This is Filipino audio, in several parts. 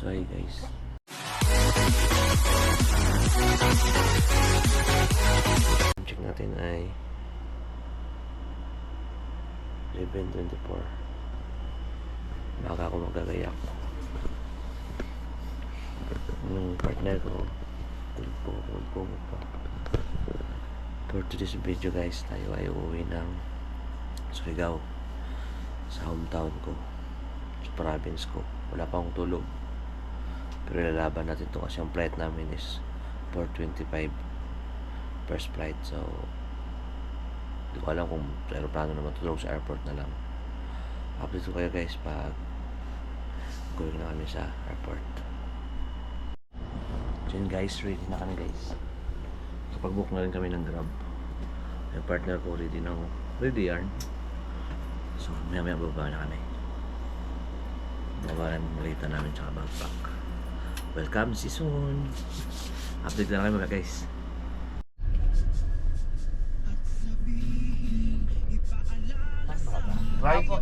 So hi guys. Check natin ay 11.24 Baka ako magagayak. Yung partner ko Tulpo, tulpo mo pa For today's video guys Tayo ay uuwi ng Surigao Sa hometown ko Sa province ko. Wala pa akong tulog Pero lalaban natin to kasi ang flight namin is 4.25 First flight so Hindi ko alam kung sa aeroplano na matulog sa airport na lang. Update ko kayo guys pag Going na kami sa airport. So yun guys, ready na kami guys. Kapag book na rin kami ng grab. Yung partner ko ready na Ready yarn So maya maya baba na kami. Baba na malita namin tsaka backpack Welcome see soon Update lang kayo mga guys Right? Opo.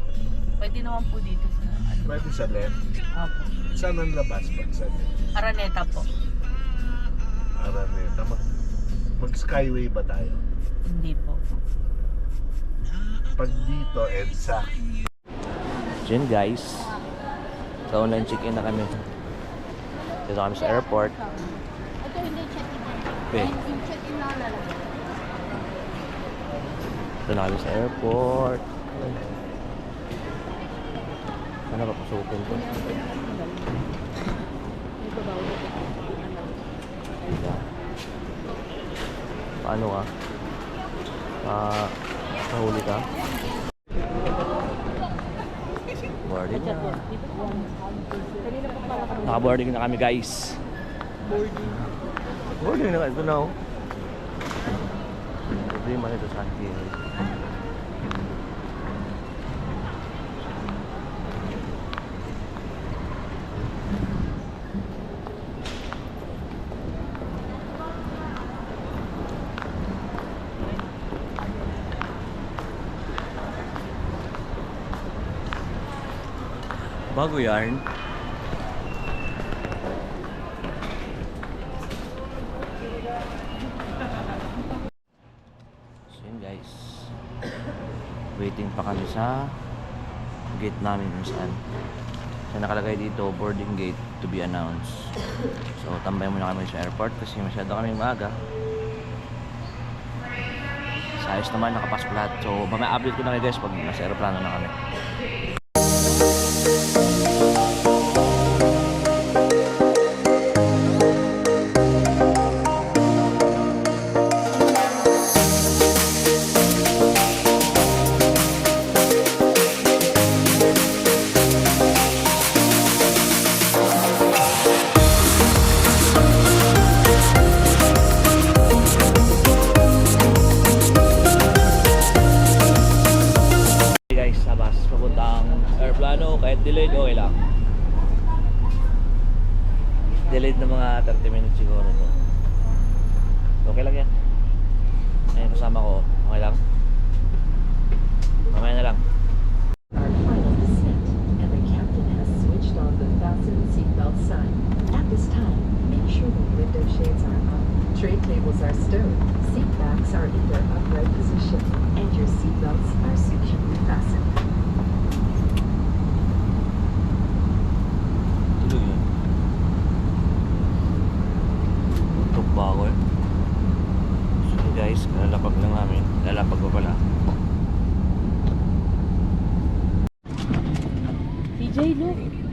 Pwede naman po dito sa ano. Pwede sa left. Opo. Saan ang labas pag sa left? Araneta po. Araneta. Mag, mag-skyway ba tayo? Hindi po. Pag dito, EDSA. Yun guys So online check-in na kami Dito kami sa airport Ito hindi check-in. Okay. Check-in na lalagay. Dito na kami sa airport Sana papasukin ko Paano ka? Ah, nahuli ka? Boarding na. Naka-boarding na kami guys. Boarding. Boarding na ito na oh. Ito yung man ito sa akin. Bago yarn. So yun guys. Waiting pa kami sa gate namin kung saan. So nakalagay dito boarding gate to be announced. So tambay muna kami sa airport kasi masyado kami maaga. Sa ayos naman nakapasok lahat. So mamaya update ko na kayo guys pag nasa aeroplano na kami. Delayed okay lang. Delayed na mga 30 minutes siguro to. Okay lang yan. Ayun kasama ko, okay lang. Mamaya na lang. Tray tables are stowed, seat backs are in their upright position, and your seatbelts are securely fastened. Tulog yun. Tutok ba ako eh? So guys, kalalapag lang namin. Lalapag ko pala. TJ, look.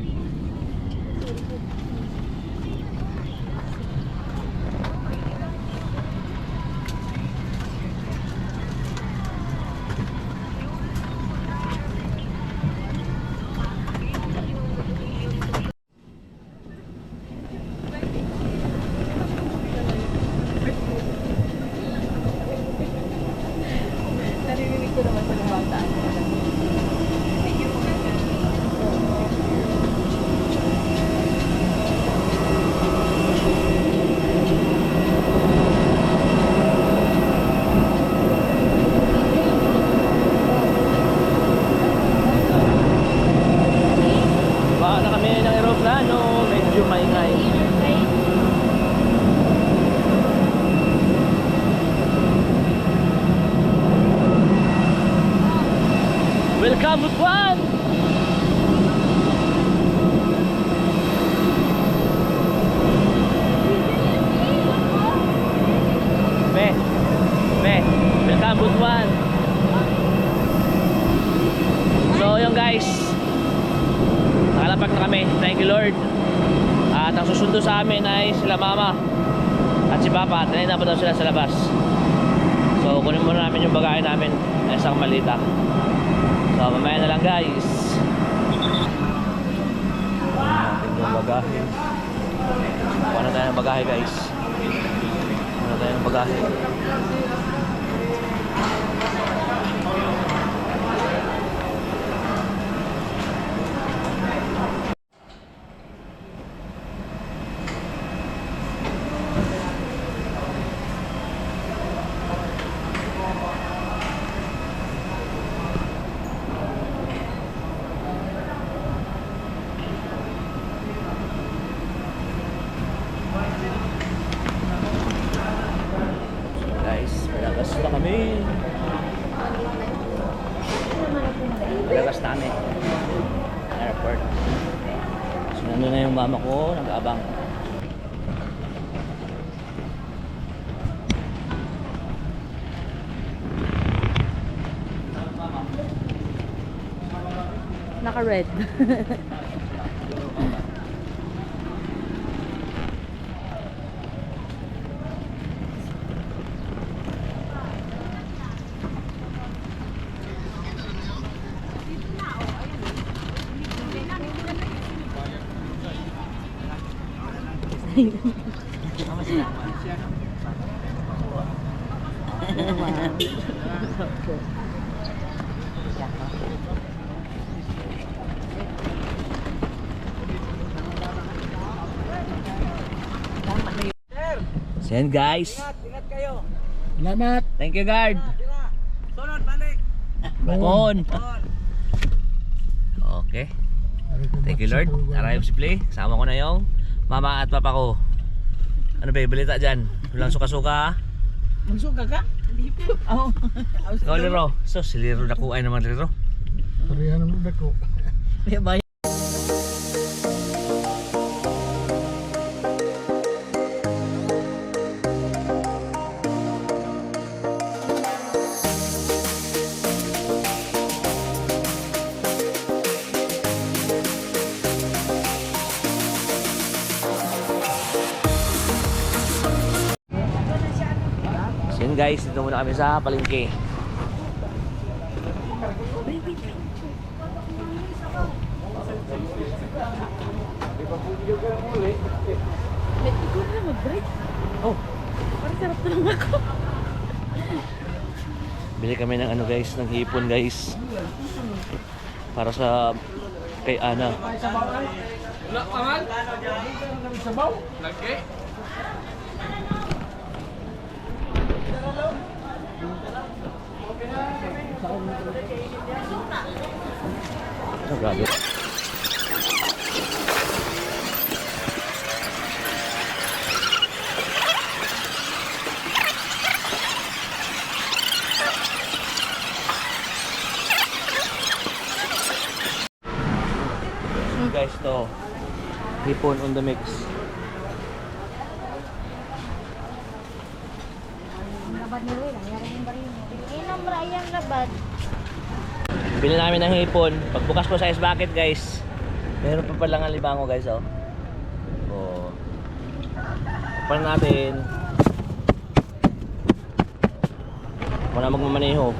Welcome, Butuan! Be, be, welcome, Butuan! So, yun guys, nakalapak na kami. Thank you, Lord. At ang susundo sa amin ay sila mama at si papa. Tanayin na pa daw sila sa labas. So, kunin muna namin yung bagahe namin na isang malita. So, mamaya na lang guys. Ating yung bagahe. Kuha na tayo ng bagahe guys. Kuha na tayo ng bagahe. Guys, malagas na kami. Malagas na kami. Airport. So, nandun na yung mama ko, nag-abang. Naka-red. Yan guys. Salamat. Thank you guard. Sunod, balik. Bon. Okay. Thank you Lord. Arayom si Play. Sama ko na yung mama at papa ko. Ano ba balita dyan? Walang suka-suka? Magsuka ka? Oo. Ikaw Liro. So si Liro nakuha naman Liro. Pareha naman dako. May guys, dito muna kami sa palengke. Ba't ikaw na mag-break? Oh, Parang sarap na lang ako. bili kami ng ano guys, ng hipon guys. Para sa kay Ana. Oh, grabe. Guys, to hipon on the mix. Labad ni Will, ang yari yung baril mo. Yan labad. Bili namin ng hipon. Pagbukas ko sa ice bucket guys, meron pa palang alimango guys oh. Oh. Pan natin. Muna magmamaneho.